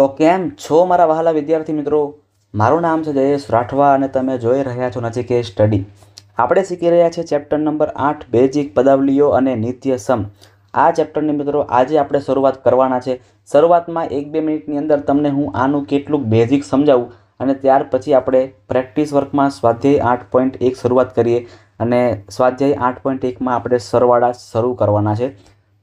તો કેમ છો મારા વહાલા વિદ્યાર્થી મિત્રો? મારું નામ છે જયેશ રાઠવા અને તમે જોઈ રહ્યા છો નજીકે સ્ટડી. આપણે શીખી રહ્યા છીએ ચેપ્ટર નંબર આઠ, બેઝિક પદાવલીઓ અને નિત્ય સમ. આ ચેપ્ટરની મિત્રો આજે આપણે શરૂઆત કરવાના છે. શરૂઆતમાં એક બે મિનિટની અંદર તમને હું આનું કેટલુંક બેઝિક સમજાવું અને ત્યાર પછી આપણે પ્રેક્ટિસ વર્કમાં સ્વાધ્યાય આઠ પોઈન્ટ એક શરૂઆત કરીએ અને સ્વાધ્યાય આઠ પોઈન્ટ એકમાં આપણે સરવાળા શરૂ કરવાના છે.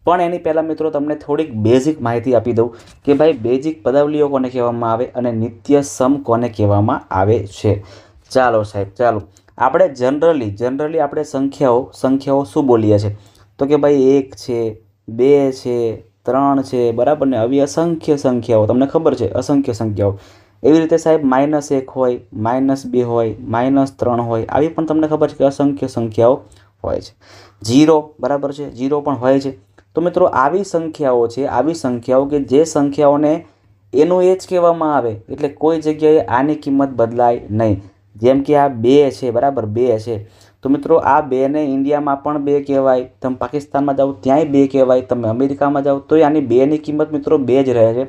પણ એની પહેલાં મિત્રો તમને થોડીક બેઝિક માહિતી આપી દઉં કે ભાઈ બેઝિક પદાવલીઓ કોને કહેવામાં આવે અને નિત્ય સમ કોને કહેવામાં આવે છે. ચાલો સાહેબ, ચાલો. આપણે જનરલી જનરલી આપણે સંખ્યાઓ સંખ્યાઓ શું બોલીએ છીએ? તો કે ભાઈ એક છે, બે છે, ત્રણ છે, બરાબર ને? આવી અસંખ્ય સંખ્યાઓ. તમને ખબર છે, અસંખ્ય સંખ્યાઓ. એવી રીતે સાહેબ માઇનસ એક હોય માઇનસ બે હોય માઇનસ ત્રણ હોય, આવી પણ તમને ખબર છે કે અસંખ્ય સંખ્યાઓ હોય છે. જીરો બરાબર છે? જીરો પણ હોય છે. તો મિત્રો આવી સંખ્યાઓ છે, આવી સંખ્યાઓ કે જે સંખ્યાઓને એનું એ જ કહેવામાં આવે, એટલે કોઈ જગ્યાએ આની કિંમત બદલાય નહીં. જેમ કે આ બે છે, બરાબર, બે છે. તો મિત્રો આ બેને ઇન્ડિયામાં પણ બે કહેવાય, તમે પાકિસ્તાનમાં જાઓ ત્યાંય બે કહેવાય, તમે અમેરિકામાં જાઓ તો આની બેની કિંમત મિત્રો બે જ રહે છે.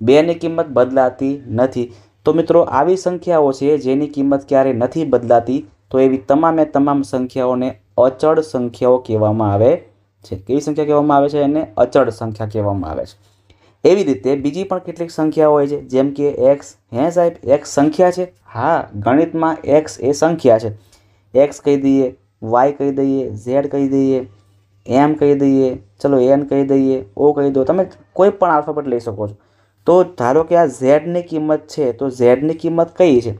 બેની કિંમત બદલાતી નથી. તો મિત્રો આવી સંખ્યાઓ છે, જેની કિંમત ક્યારેય નથી બદલાતી, તો એવી તમામે તમામ સંખ્યાઓને અચળ સંખ્યાઓ કહેવામાં આવે. છે. કેવી સંખ્યા કહેવામાં આવે છે? એને અચળ સંખ્યા કહેવામાં આવે છે. એવી રીતે બીજી પણ કેટલીક સંખ્યા હોય છે, જેમ કે એક્સ હે સાહેબ એક્સ સંખ્યા છે? હા, ગણિતમાં એક્સ એ સંખ્યા છે. એક્સ કહી દઈએ વાય કહી દઈએ ઝેડ કહી દઈએ એમ કહી દઈએ, ચલો એન કહી દઈએ ઓ કહી દો. તમે કોઈ પણ આલ્ફાબેટ લઈ શકો છો. તો ધારો કે આ ઝેડની કિંમત છે, તો ઝેડની કિંમત કઈ છે?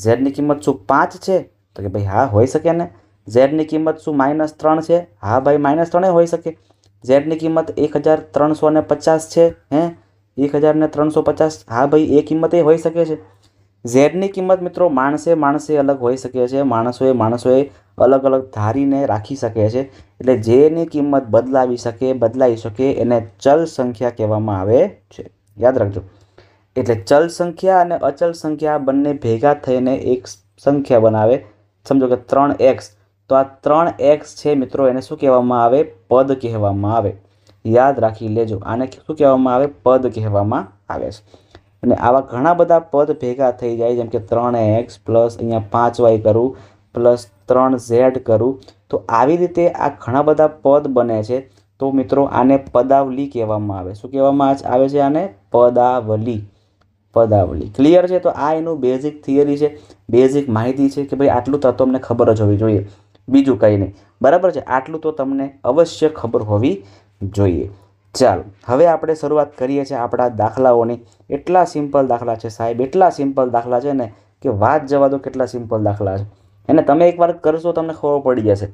ઝેડની કિંમત શું પાંચ છે? તો કે ભાઈ હા, હોઈ શકે ને. ઝેડની કિંમત શું માઇનસ ત્રણ છે? હા ભાઈ, માઇનસ ત્રણે હોઈ શકે. ઝેડની કિંમત એક હજાર ત્રણસો ને પચાસ છે, હે? એક હજાર ને ત્રણસો પચાસ, હા ભાઈ, એ કિંમતે હોઈ શકે છે. ઝેડની કિંમત મિત્રો માણસે માણસે અલગ હોઈ શકે છે, માણસોએ માણસોએ અલગ અલગ ધારીને રાખી શકે છે. એટલે જેની કિંમત બદલાવી શકે, બદલાઈ શકે, એને ચલ સંખ્યા કહેવામાં આવે છે. યાદ રાખજો. એટલે ચલ સંખ્યા અને અચલ સંખ્યા બંને ભેગા થઈને એક સંખ્યા બનાવે. સમજો કે ત્રણ એક્સ તો આ ત્રણ એક્સ છે મિત્રો, એને શું કહેવામાં આવે? પદ કહેવામાં આવે. યાદ રાખી લેજો, આને શું કહેવામાં આવે? પદ કહેવામાં આવે છે. અને આવા ઘણા બધા પદ ભેગા થઈ જાય, જેમ કે ત્રણ એક્સ પ્લસ અહીંયા પાંચ વાય કરું, પ્લસ ત્રણ ઝેડ કરું, તો આવી રીતે આ ઘણા બધા પદ બને છે. તો મિત્રો, આને પદાવલી કહેવામાં આવે. શું કહેવામાં આવે છે આને? પદાવલી. પદાવલી. ક્લિયર છે? તો આ એનું બેઝિક થિયરી છે. બેઝિક માહિતી છે કે ભાઈ આટલું તો અમને ખબર જ હોવી જોઈએ. બીજું કંઈ નહીં. બરાબર છે? આટલું તો તમને અવશ્ય ખબર હોવી જોઈએ. ચાલો, હવે આપણે શરૂઆત કરીએ છીએ આપણા દાખલાઓની. એટલા સિમ્પલ દાખલા છે સાહેબ, એટલા સિમ્પલ દાખલા છે ને કે વાત જવા દો કેટલા સિમ્પલ દાખલા છે. એને તમે એકવાર કરશો તમને ખબર પડી જશે.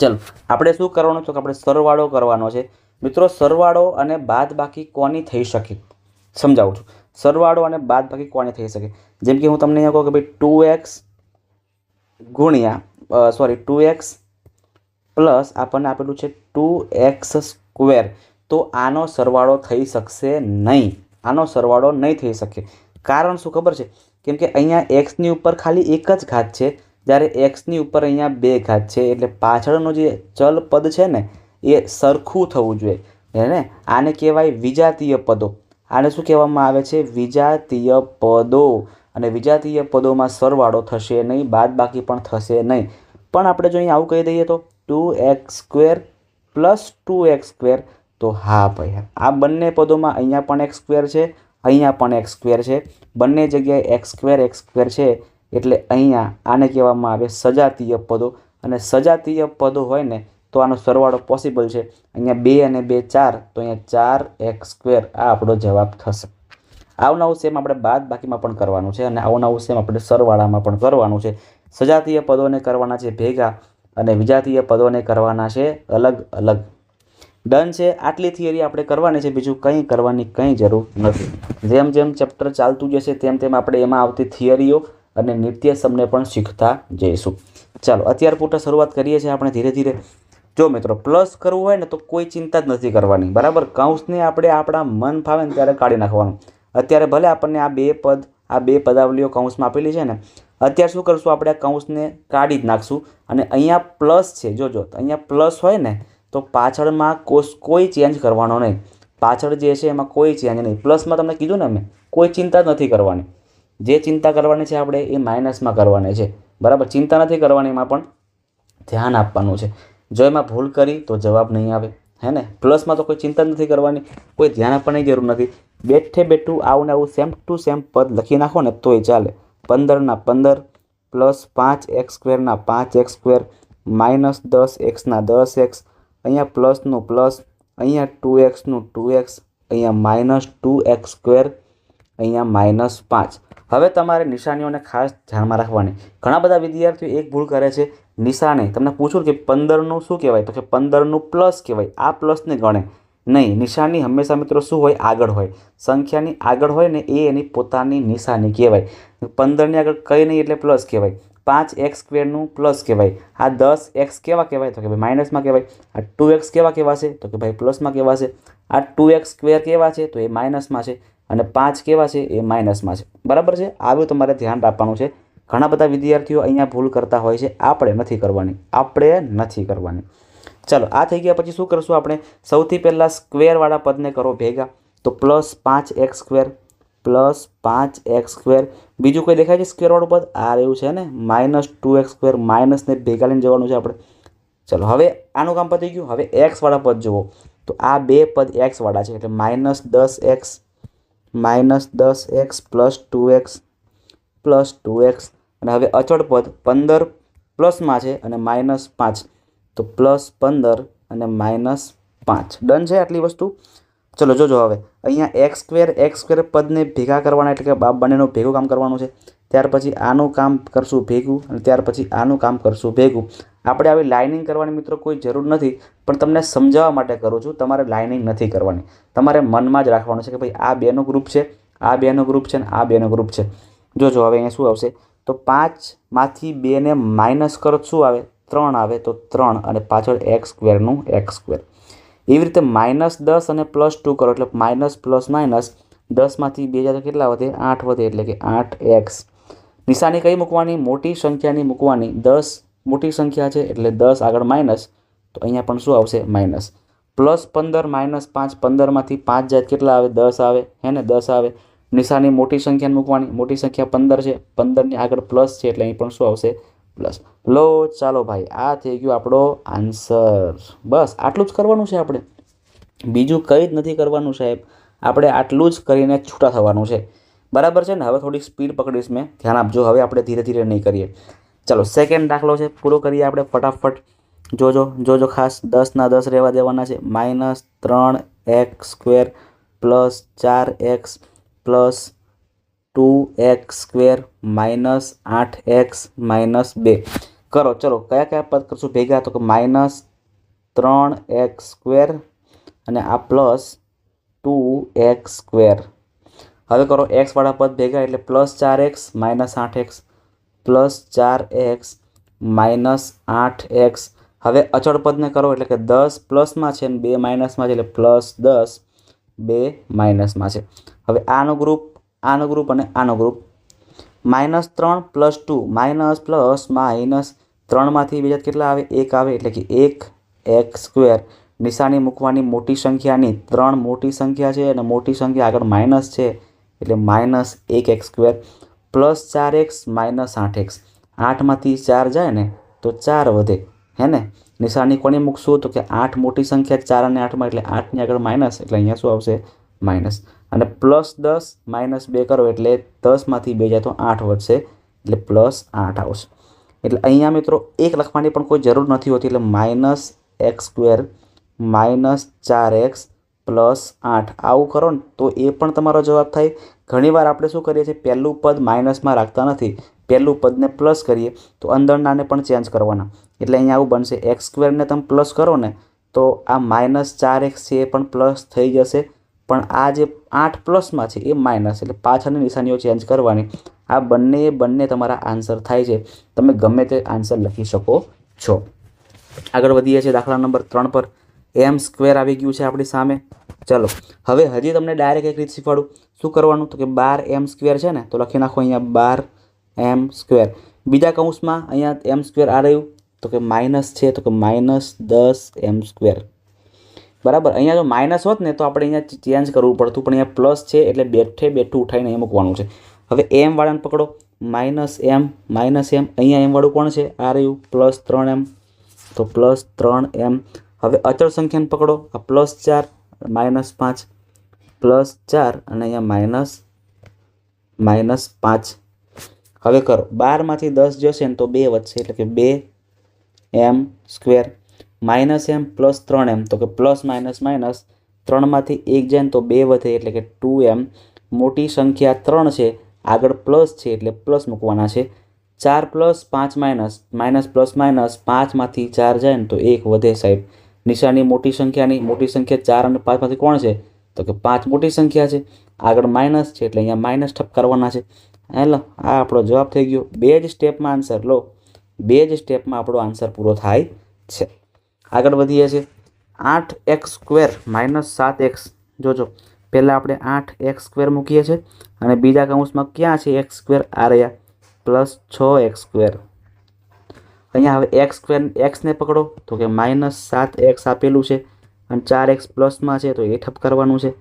ચાલો, આપણે શું કરવાનું છે કે આપણે સરવાળો કરવાનો છે. મિત્રો, સરવાળો અને બાદ બાકી કોની થઈ શકે? સમજાવું છું. સરવાળો અને બાદ બાકી કોની થઈ શકે? જેમ કે હું તમને અહીંયા કહું કે ભાઈ ટુ એક્સ ગુણ્યા સોરી ટુ એક્સ પ્લસ આપણને આપેલું છે ટુ એક્સ સ્ક્વેર તો આનો સરવાળો થઈ શકશે નહીં. આનો સરવાળો નહીં થઈ શકે. કારણ શું ખબર છે? કેમ કે અહીંયા એક્સની ઉપર ખાલી એક જ ઘાત છે. જ્યારે એક્સની ઉપર અહીંયા બે ઘાત છે. એટલે પાછળનું જે ચલ પદ છે ને, એ સરખું થવું જોઈએ. ને આને કહેવાય વિજાતીય પદો. આને શું કહેવામાં આવે છે? વિજાતીય પદો. અને વિજાતીય પદોમાં સરવાળો થશે નહીં બાદ બાકી પણ થશે નહીં. પણ આપણે જો અહીં આવું કહી દઈએ તો two X square plus two X square, તો હા ભાઈ આ બંને પદોમાં અહીંયા પણ એક્સ સ્ક્વેર છે, અહીંયા પણ એક્સ સ્ક્વેર છે. બંને જગ્યાએ એક્સ સ્ક્વેર એક્સ સ્ક્વેર છે, એટલે અહીંયા આને કહેવામાં આવે સજાતીય પદો. અને સજાતીય પદો હોય ને, તો આનો સરવાળો પોસિબલ છે. અહીંયા બે અને બે ચાર, તો અહીંયા ચાર એક્સ સ્ક્વેર, આ આપણો જવાબ થશે. આવું નવું સેમ આપણે બાદ બાકીમાં પણ કરવાનું છે અને આવું નવું સેમ આપણે સરવાળામાં પણ કરવાનું છે. સજાતીય પદોને કરવાના છે ભેગા અને વિજાતીય પદોને કરવાના છે અલગ અલગ. ડન છે, આટલી થિયરી આપણે કરવાની છે, બીજું કંઈ કરવાની કંઈ જરૂર નથી. જેમ જેમ ચેપ્ટર ચાલતું જશે તેમ તેમ આપણે એમાં આવતી થિયરીઓ અને નિત્ય સમને પણ શીખતા જઈશું. ચાલો, અત્યાર પૂરતા શરૂઆત કરીએ છીએ આપણે ધીરે ધીરે. જો મિત્રો પ્લસ કરવું હોય ને તો કોઈ ચિંતા જ નથી કરવાની. બરાબર? કૌંસને આપણે આપણા મન ફાવે ને ત્યારે કાઢી નાખવાનું. અત્યારે ભલે આપણને આ બે પદ, આ બે પદાવલીઓ કૌંસમાં આપેલી છે ને, અત્યારે શું કરશું આપણે આ કૌંસને કાઢી જ નાખશું અને અહીંયા પ્લસ છે જોજો અહીંયા પ્લસ હોય ને, તો પાછળમાં કોસ, કોઈ ચેન્જ કરવાનો નહીં. પાછળ જે છે એમાં કોઈ ચેન્જ નહીં. પ્લસમાં તમને કીધું ને મેં, કોઈ ચિંતા નથી કરવાની. જે ચિંતા કરવાની છે આપણે એ માઇનસમાં કરવાની છે. બરાબર? ચિંતા નથી કરવાની, એમાં પણ ધ્યાન આપવાનું છે. જો એમાં ભૂલ કરી, તો જવાબ નહીં આવે. હે ને? પ્લસમાં તો કોઈ ચિંતા નથી કરવાની. કોઈ ધ્યાન આપવાની જરૂર નથી. બેઠે બેઠું આવું ને આવું સેમ ટુ સેમ પદ લખી નાખો ને તોય ચાલે. પંદરના પંદર પ્લસ પાંચ એક્સ સ્ક્વેરના પાંચ એક્સ સ્ક્વેર માઇનસ દસ એક્સના દસ એક્સ અહીંયા પ્લસનું પ્લસ અહીંયા ટુ એક્સનું ટુ એક્સ અહીંયા માઇનસ ટુ એક્સ સ્ક્વેર અહીંયા માઇનસ પાંચ. હવે તમારે નિશાનીઓને ખાસ ધ્યાનમાં રાખવાની. ઘણા બધા વિદ્યાર્થીઓ એક ભૂલ કરે છે. નિશાને તમને પૂછું કે પંદરનું શું કહેવાય? તો કે પંદરનું પ્લસ કહેવાય. આ પ્લસને ગણે. નહીં નિશાની હંમેશા મિત્રો શું હોય? આગળ હોય. સંખ્યાની આગળ હોય ને એ એની પોતાની નિશાની કહેવાય. પંદરની આગળ કંઈ નહીં એટલે પ્લસ કહેવાય. પાંચ એક્સ સ્ક્વેરનું પ્લસ કહેવાય. આ દસ એક્સ કેવા કહેવાય? તો કે ભાઈ માઇનસમાં કહેવાય. આ ટુ એક્સ કેવા કહેવાશે તો કે ભાઈ પ્લસમાં કહેવાશે આ ટુ એક્સ સ્ક્વેર કેવા છે? તો એ માઇનસમાં છે. અને પાંચ કેવા છે? એ માઇનસમાં છે. બરાબર છે? આવ્યું તમારે ધ્યાન રાખવાનું છે. ઘણા બધા વિદ્યાર્થીઓ અહીંયા ભૂલ કરતા હોય છે. આપણે નથી કરવાની. આપણે નથી કરવાની. ચલો, આ થઈ ગયા પછી શું કરશું આપણે? સૌથી પહેલાં સ્ક્વેરવાળા પદને કરો ભેગા. તો પ્લસ પાંચ એક્સ સ્ક્વેર પ્લસ પાંચ એક્સ સ્ક્વેર બીજું કોઈ દેખાય છે સ્ક્વેરવાળું પદ? આ રહ્યું છે ને માઇનસ ટુ એક્સ સ્ક્વેર માઇનસને ભેગા લઈને જવાનું છે આપણે. ચલો, હવે આનું કામ પતી ગયું. હવે એક્સવાળા પદ જુઓ. તો આ બે પદ એક્સવાળા છે. એટલે માઇનસ દસ એક્સ માઇનસ દસ X plus two X plus two X અને હવે અચળ પદ પંદર પ્લસમાં છે અને માઇનસ પાંચ. તો પ્લસ પંદર અને માઇનસ પાંચ. ડન છે આટલી વસ્તુ? ચલો જોજો હવે. અહીંયા એક્સ સ્ક્વેર એક્સ સ્ક્વેર પદને ભેગા કરવાના એટલે કે બાપ બંનેનું ભેગું કામ કરવાનું છે. ત્યાર પછી આનું કામ કરશું ભેગું અને ત્યાર પછી આનું કામ કરશું ભેગું. આપણે આવી લાઇનિંગ કરવાની મિત્રો કોઈ જરૂર નથી, પણ તમને સમજાવવા માટે કરું છું, તમારે લાઇનિંગ નથી કરવાની. તમારે મનમાં જ રાખવાનું છે કે ભાઈ આ બેનો ગ્રુપ છે, આ બેનો ગ્રુપ છે ને આ બેનો ગ્રુપ છે. જોજો હવે અહીંયા શું આવશે? તો પાંચમાંથી બેને માઇનસ કરો શું આવે? ત્રણ આવે, તો ત્રણ અને પાછળ એક્સ સ્ક્વેરનું એક્સ સ્ક્વેર. એવી રીતે માઇનસ દસ અને પ્લસ ટુ કરો, એટલે માઇનસ પ્લસ માઇનસ દસમાંથી બે હજાર કેટલા વધે? આઠ વધે, એટલે કે આઠ એક્સ. નિશાની કઈ મૂકવાની? મોટી સંખ્યાની મૂકવાની. દસ મોટી સંખ્યા છે, એટલે દસ આગળ માઇનસ. તો અહીંયા પણ શું આવશે? માઇનસ. પ્લસ પંદર માઇનસ પાંચ, પંદરમાંથી પાંચ જાત કેટલા આવે? દસ આવે. હે ને? દસ આવે. નિશાની મોટી સંખ્યાને મૂકવાની. મોટી સંખ્યા પંદર છે. પંદરની આગળ પ્લસ છે એટલે અહીં પણ શું આવશે? પ્લસ લો, ચાલો ભાઈ, આ થઈ ગયું આપણો આન્સર બસ, આટલું જ કરવાનું છે આપણે. બીજું કંઈ જ નથી કરવાનું સાહેબ. આપણે આટલું જ કરીને છૂટા થવાનું છે. બરાબર છે ને? હવે થોડીક સ્પીડ પકડીશ મેં. ધ્યાન આપજો, હવે આપણે ધીરે ધીરે નહીં કરીએ. ચાલો સેકન્ડ દાખલો છે. પૂરો કરીએ આપણે ફટાફટ. જોજો જોજો ખાસ. દસના દસ રહેવા દેવાના છે. માઇનસ ત્રણ એક્સ સ્ક્વેર પ્લસ ચાર X plus two X square minus આઠ એક્સ માઇનસ બે. કરો, ચલો, કયા કયા પદ કરશું? ભેગા, તો કે માઇનસ ત્રણ એક્સ સ્ક્વેર અને આ પ્લસ ટુ એક્સ સ્ક્વેર. હવે કરો એક્સવાળા પદ ભેગા એટલે પ્લસ ચાર એક્સ માઇનસ આઠ એક્સ. પ્લસ ચાર એક્સ માઇનસ આઠ એક્સ. હવે અચળ પદને કરો, એટલે કે દસ પ્લસમાં છે અને બે માઇનસમાં છે, એટલે પ્લસ દસ બે માઇનસમાં છે. હવે આનો ગ્રુપ આનો ગ્રુપ અને આનો ગ્રુપ માઇનસ ત્રણ plus two minus plus minus ત્રણમાંથી બીજા કેટલા આવે? એક આવે, એટલે કે એક એક્સ સ્ક્વેર નિશાની મૂકવાની મોટી સંખ્યાની ત્રણ મોટી સંખ્યા છે અને મોટી સંખ્યા આગળ માઇનસ છે, એટલે માઇનસ એક એક્સ સ્ક્વેર પ્લસ ચાર એક્સ માઇનસ આઠ એક્સ આઠમાંથી ચાર જાય ને, તો ચાર વધે. હે ને? નિશાની કોની મૂકશું? તો કે આઠ મોટી સંખ્યા, ચાર અને આઠમાં, એટલે આઠની આગળ માઇનસ એટલે અહીંયા શું આવશે? માઇનસ અને પ્લસ દસ માઇનસ બે કરો એટલે દસમાંથી બે જાય તો આઠ વધશે. એટલે પ્લસ આઠ આવશે. એટલે અહીંયા મિત્રો એક લખવાની પણ કોઈ જરૂર નથી હોતી. એટલે માઇનસ એક્સ સ્ક્વેર માઇનસ ચાર એક્સ પ્લસ આઠ. આવું કરો ને તો એ પણ તમારો જવાબ થાય. ઘણીવાર આપણે શું કરીએ છીએ? પહેલું પદ માઇનસમાં રાખતા નથી. પહેલું પદને પ્લસ કરીએ તો અંદરનાને પણ ચેન્જ કરવાના. એટલે અહીંયા આવું બનશે. એક્સ સ્ક્વેરને તમે પ્લસ કરો ને તો આ માઇનસ ચાર એક્સ છે એ પણ પ્લસ થઈ જશે. પણ આ જે આઠ પ્લસમાં છે એ માઇનસ એટલે પાછળની નિશાનીઓ ચેન્જ કરવાની આ બંને બંને તમારા આન્સર થાય છે. તમે ગમે તે આન્સર લખી શકો છો. આગળ વધીએ છીએ દાખલા નંબર ત્રણ પર. એમ સ્ક્વેર આવી ગયું છે આપણી સામે. ચલો, હવે હજી તમને ડાયરેક્ટ એક રીત શીખવાડું. શું કરવાનું? તો કે બાર એમ સ્ક્વેર છે ને, તો લખી નાખો અહીંયા બાર એમ સ્ક્વેર. બીજા કૌંસમાં અહીંયા એમ સ્ક્વેર આ રહ્યું. તો કે માઇનસ છે, તો કે માઇનસ દસ એમ સ્ક્વેર. બરાબર? અહીંયા જો માઇનસ હોત ને તો આપણે અહીંયા ચેન્જ કરવું પડતું, પણ અહીંયા પ્લસ છે એટલે બેઠે બેઠું ઉઠાઈને અહીંયા મૂકવાનું છે. હવે એમ વાળાને પકડો. માઇનસ એમ માઇનસ એમ અહીંયા એમ વાળું કોણ છે? આ રહ્યું પ્લસ ત્રણ એમ તો પ્લસ ત્રણ એમ હવે અચળ સંખ્યાને પકડો. આ પ્લસ ચાર માઇનસ પાંચ. પ્લસ ચાર અને અહીંયા માઇનસ માઇનસ પાંચ. હવે કરો. બારમાંથી દસ જશે ને તો બે વધશે, એટલે કે બે M square minus M plus ત્રણ એમ. તો કે પ્લસ માઇનસ માઇનસ ત્રણમાંથી એક જાય તો બે વધે એટલે કે ટુ એમ. મોટી સંખ્યા ત્રણ છે, આગળ પ્લસ છે એટલે પ્લસ મૂકવાના છે. ચાર પ્લસ પાંચ માઇનસ. માઇનસ પ્લસ માઇનસ પાંચમાંથી ચાર જાય ને તો એક વધે સાહેબ. નિશાની મોટી સંખ્યાની, મોટી સંખ્યા ચાર અને પાંચમાંથી કોણ છે? તો કે પાંચ મોટી સંખ્યા છે. આગળ માઇનસ છે એટલે અહીંયા માઇનસ ઠપકારવાના છે. હેલો, આ આપણો જવાબ થઈ ગયો. બે જ સ્ટેપમાં આન્સર લો. બે જ સ્ટેપમાં આપણો આન્સર પૂરો થાય છે. આગળ વધીએ છીએ. આઠ એક્સ સ્ક્વેર માઇનસ સાત એક્સ. જોજો, પહેલાં આપણે આઠ એક્સ સ્ક્વેર મૂકીએ છીએ અને બીજા કૌંસમાં ક્યાં છે એક્સ સ્ક્વેર? આ રહ્યા. પ્લસ છ એક્સ સ્ક્વેર. અહીંયા હવે એક્સ સ્ક્વેર એક્સને પકડો. તો કે માઇનસ સાત એક્સ આપેલું છે અને ચાર એક્સ પ્લસમાં છે તો એ ઠપ કરવાનું છે.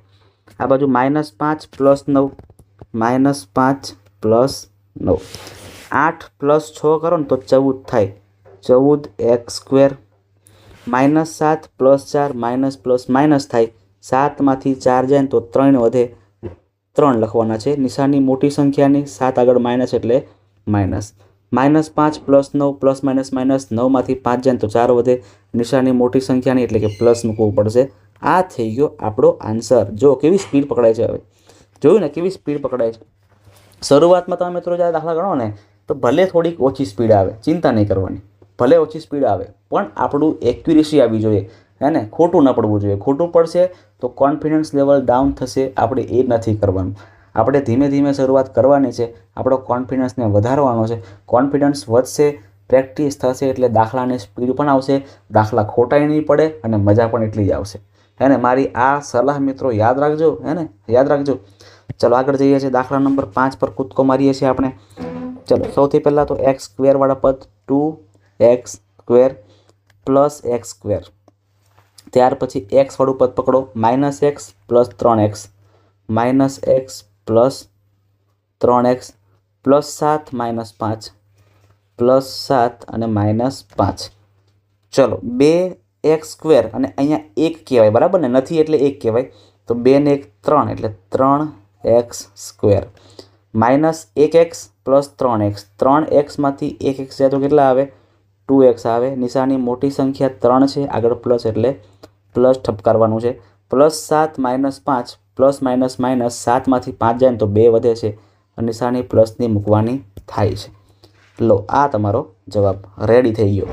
આ બાજુ માઇનસ પાંચ પ્લસ નવ. માઇનસ પાંચ પ્લસ નવ. આઠ પ્લસ છ કરો ને તો ચૌદ થાય. ચૌદ એક્સ સ્ક્વેર. માઇનસ સાત પ્લસ ચાર માઇનસ પ્લસ માઇનસ થાય. સાતમાંથી ચાર જાય તો ત્રણ વધે. ત્રણ લખવાના છે. નિશાની મોટી સંખ્યાની સાત આગળ માઇનસ એટલે માઇનસ માઇનસ પાંચ પ્લસ નવ પ્લસ માઇનસ માઇનસ નવમાંથી પાંચ જાય તો ચાર વધે. નિશાની મોટી સંખ્યાની એટલે કે પ્લસ મૂકવું પડશે. આ થઈ ગયો આપણો આન્સર. જો કેવી સ્પીડ પકડાય છે હવે. જોયું ને કેવી સ્પીડ પકડાય છે. શરૂઆતમાં તમે મિત્રો જ્યારે દાખલા ગણો ને, તો ભલે થોડીક ઓછી સ્પીડ આવે, ચિંતા નહીં કરવાની. ભલે ઓછી સ્પીડ આવે, પણ આપણું એક્યુરેસી આવવી જોઈએ, હે ને? ખોટું ન પડવું જોઈએ. ખોટું પડશે તો કોન્ફિડન્સ લેવલ ડાઉન થશે, આપણે એ નથી કરવાનું. આપણે ધીમે ધીમે શરૂઆત કરવાની છે, આપણો કોન્ફિડન્સને વધારવાનો છે. કોન્ફિડન્સ વધશે પ્રેક્ટિસ થશે એટલે દાખલાની સ્પીડ પણ આવશે, દાખલા ખોટાઈ નહીં પડે અને મજા પણ એટલી જ આવશે. હે ને? મારી આ સલાહ મિત્રો યાદ રાખજો, હે ને? યાદ રાખજો. ચલો, આગળ જઈએ છીએ દાખલા નંબર પાંચ પર કૂદકો મારીએ છીએ આપણે. ચલો, સૌથી પહેલાં તો એક્સ સ્ક્વેરવાળા પદ two X square plus X square. ત્યાર પછી એક્સ વાળું પદ પકડો. માઇનસ એક્સ પ્લસ ત્રણ એક્સ. માઇનસ એક્સ પ્લસ ત્રણ એક્સ. પ્લસ સાત, માઇનસ પાંચ. પ્લસ સાત અને માઇનસ પાંચ. ચલો, બે એક્સ સ્ક્વેર અને અહીંયા એક કહેવાય, બરાબર ને? નથી એટલે એક કહેવાય. તો બે ને એક ત્રણ, એટલે ત્રણ એક્સ સ્ક્વેર. માઇનસ એક એક્સ પ્લસ ત્રણ એક્સ. ત્રણ એક્સમાંથી એક એક્સ જાય તો કેટલા આવે? ટુ એક્સ આવે. નિશાની મોટી સંખ્યા ત્રણ છે. આગળ પ્લસ એટલે પ્લસ ઠપકારવાનું છે. પ્લસ સાત માઇનસ પાંચ, પ્લસ માઇનસ માઇનસ સાતમાંથી પાંચ જાય ને તો બે વધે છે. નિશાની પ્લસની મૂકવાની થાય છે. લો, આ તમારો જવાબ રેડી થઈ ગયો.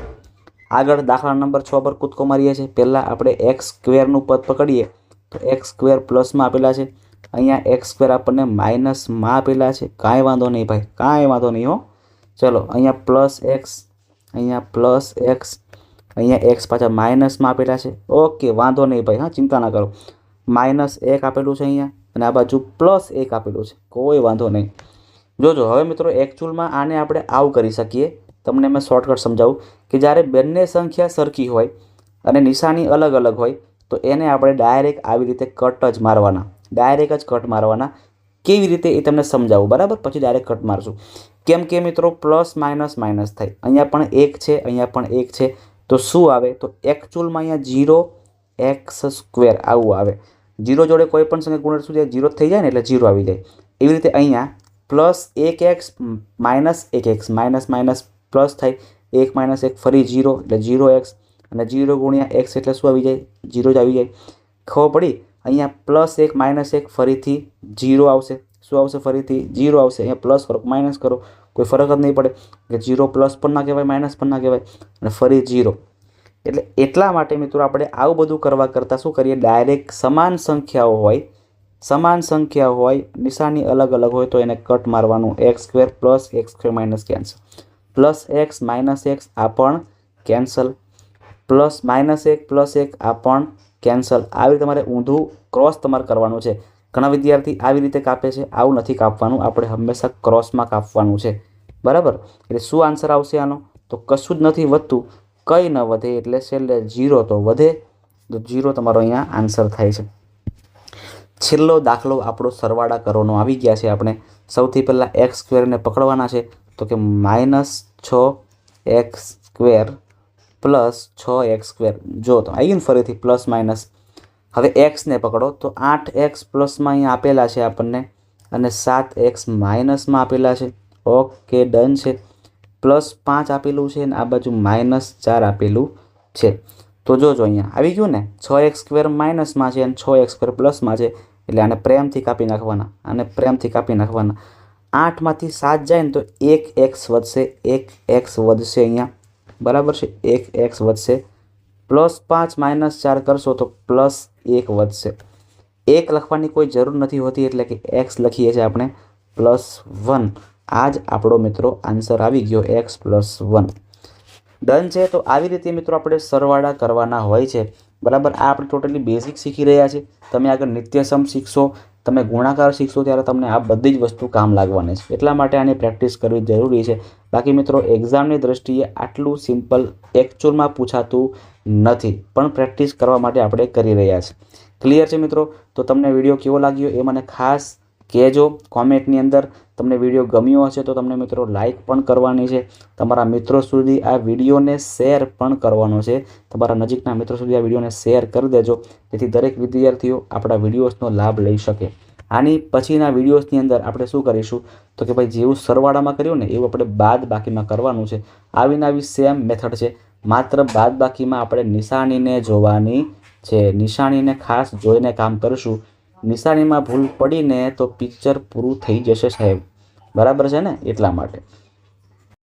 આગળ દાખલા નંબર છ પર કૂદકો મારીએ છીએ. પહેલાં આપણે એક્સ સ્ક્વેરનું પદ પકડીએ. તો એક્સ સ્ક્વેર પ્લસમાં આપેલા છે. અહીંયા એક્સ સ્ક્વેર આપણને માઇનસમાં આપેલા છે. કાંઈ વાંધો નહીં ભાઈ, કાંઈ વાંધો નહીં હો. ચલો, અહીંયા પ્લસ એક્સ અહીંયા પ્લસ એક્સ અહીંયા એક્સ પાછા માઇનસમાં આપેલા છે. ઓકે વાંધો નહીં ભાઈ, હા, ચિંતા ના કરો. માઇનસ એક આપેલું છે અહીંયા, અને આ બાજુ પ્લસ એક આપેલું છે. કોઈ વાંધો નહીં. જોજો, હવે મિત્રો એકચ્યુઅલમાં આને આપણે આવું કરી શકીએ. તમને મેં શોર્ટકટ સમજાવું કે જ્યારે બંને સંખ્યા સરખી હોય અને નિશાની અલગ અલગ હોય, તો એને આપણે ડાયરેક્ટ આવી રીતે કટ જ મારવાના. ડાયરેક્ટ જ કટ મારવાના. કેવી રીતે એ તમને સમજાવું, બરાબર? પછી ડાયરેક્ટ કટ મારશું. કેમ કે મિત્રો પ્લસ માઇનસ માઇનસ થાય? અહીંયા પણ એક છે, અહીંયા પણ એક છે. તો શું આવે? તો એકચ્યુઅલમાં અહીંયા જીરો એક્સ સ્ક્વેર આવું આવે. જીરો જોડે કોઈ પણ સંખ્યા શું જાય જીરો થઈ જાય ને, એટલે જીરો આવી જાય. એવી રીતે અહીંયા પ્લસ એક એક્સ માઇનસ એક એક્સ માઇનસ માઇનસ પ્લસ થાય. એક માઇનસ એક ફરી જીરો એટલે જીરો એક્સ અને જીરો ગુણ્યા એક્સ એટલે શું આવી જાય? જીરો જ આવી જાય. ખબર પડી? અહીંયા પ્લસ એક, માઇનસ એક ફરીથી જીરો આવશે. શું આવશે? ફરીથી જીરો આવશે. અહીંયા પ્લસ કરો માઇનસ કરો. કોઈ ફરક જ નહીં પડે કે જીરો પ્લસ પણ ના કહેવાય માઇનસ પણ ના કહેવાય અને ફરી જીરો. એટલે એટલા માટે મિત્રો આપણે આવું બધું કરવા કરતાં શું કરીએ? ડાયરેક્ટ સમાન સંખ્યાઓ હોય, સમાન સંખ્યા હોય, નિશાની અલગ અલગ હોય તો એને કટ મારવાનું. X square plus X square minus cancel plus X minus X આ પણ કેન્સલ પ્લસ માઇનસ એક પ્લસ એક આ પણ કેન્સલ આવી તમારે ઊંધું ક્રોસ તમારે કરવાનું છે. ઘણા વિદ્યાર્થી આવી રીતે કાપે છે, આવું નથી કાપવાનું, આપણે હંમેશા ક્રોસમાં કાપવાનું છે. બરાબર? એટલે શું આન્સર આવશે આનો? તો કશું જ નથી વધતું, કંઈ ન વધે, એટલે છેલ્લે જીરો તો વધે, તો જીરો તમારો અહીંયા આન્સર થાય છે. છેલ્લો દાખલો આપણો સરવાળા કરવાનો આવી ગયા છે આપણે. સૌથી પહેલાં એક્સ સ્ક્વેરને પકડવાના છે, તો કે માઇનસ છ એક્સ સ્ક્વેર પ્લસ છ એક્સ સ્ક્વેર જો તો આવી ગયું ફરીથી? પ્લસ માઇનસ હવે એક્સને પકડો તો આઠ એક્સ પ્લસમાં અહીંયા આપેલા છે આપણને અને સાત એક્સ માઇનસમાં આપેલા છે. ઓકે ડન છે. પ્લસ પાંચ આપેલું છે અને આ બાજુ માઇનસ ચાર આપેલું છે. તો જોજો અહીંયા, આવી ગયું ને? છ એક્સ સ્ક્વેર માઇનસમાં છે અને છ એક્સ સ્ક્વેર પ્લસમાં છે. એટલે આને પ્રેમથી કાપી નાખવાના, આને પ્રેમથી કાપી નાખવાના. આઠમાંથી સાત જાય ને તો એક એક્સ વધશે, એક એક્સ વધશે અહીંયા. બરાબર છે? એક એક્સ વધશે. પ્લસ પાંચ માઇનસ ચાર કરશો તો પ્લસ એક વધશે. એક લખવાની કોઈ જરૂર નથી હોતી એટલે કે એક્સ લખીએ છીએ આપણે પ્લસ વન. આ જ આપણો મિત્રો આન્સર આવી ગયો એક્સ પ્લસ વન. ડન છે? તો આવી રીતે મિત્રો આપણે સરવાળા કરવાના હોય છે. બરાબર? આ આપણે ટોટલી બેઝિક શીખી રહ્યા છે તમે આગળ નિત્યસમ શીખશો, તમે ગુણાકાર શીખશો ત્યારે તમને આ બધી જ વસ્તુ કામ લાગવાની છે. એટલા માટે આની પ્રેક્ટિસ કરવી જરૂરી છે. બાકી મિત્રો એક્ઝામની દ્રષ્ટિએ આટલું સિમ્પલ એકચ્યુઅલમાં પૂછાતું નથી. પણ પ્રેક્ટિસ કરવા માટે આપણે કરી રહ્યા છીએ. ક્લિયર છે મિત્રો? તો તમને વીડિયો કેવો લાગ્યો એ મને ખાસ કહેજો. કોમેન્ટની અંદર તમને વીડિયો ગમ્યો હશે તો તમને મિત્રો લાઇક પણ કરવાની છે. તમારા મિત્રો સુધી આ વિડીયોને શેર પણ કરવાનો છે. તમારા નજીકના મિત્રો સુધી આ વિડીયોને શેર કરી દેજો. જેથી દરેક વિદ્યાર્થીઓ આપણા વિડીયોઝનો લાભ લઈ શકે. આની પછીના વિડીયોઝની અંદર આપણે શું કરીશું? તો કે ભાઈ જેવું સરવાળામાં કર્યું ને એવું આપણે બાદ બાકીમાં કરવાનું છે. આવીને આવી સેમ મેથડ છે. માત્ર બાદ બાકીમાં આપણે નિશાનીને જોવાની છે. નિશાનીને ખાસ જોઈને કામ કરીશું. નિશાનીમાં ભૂલ પડીને તો પિક્ચર પૂરું થઈ જશે સાહેબ. બરાબર છે ને? એટલા માટે.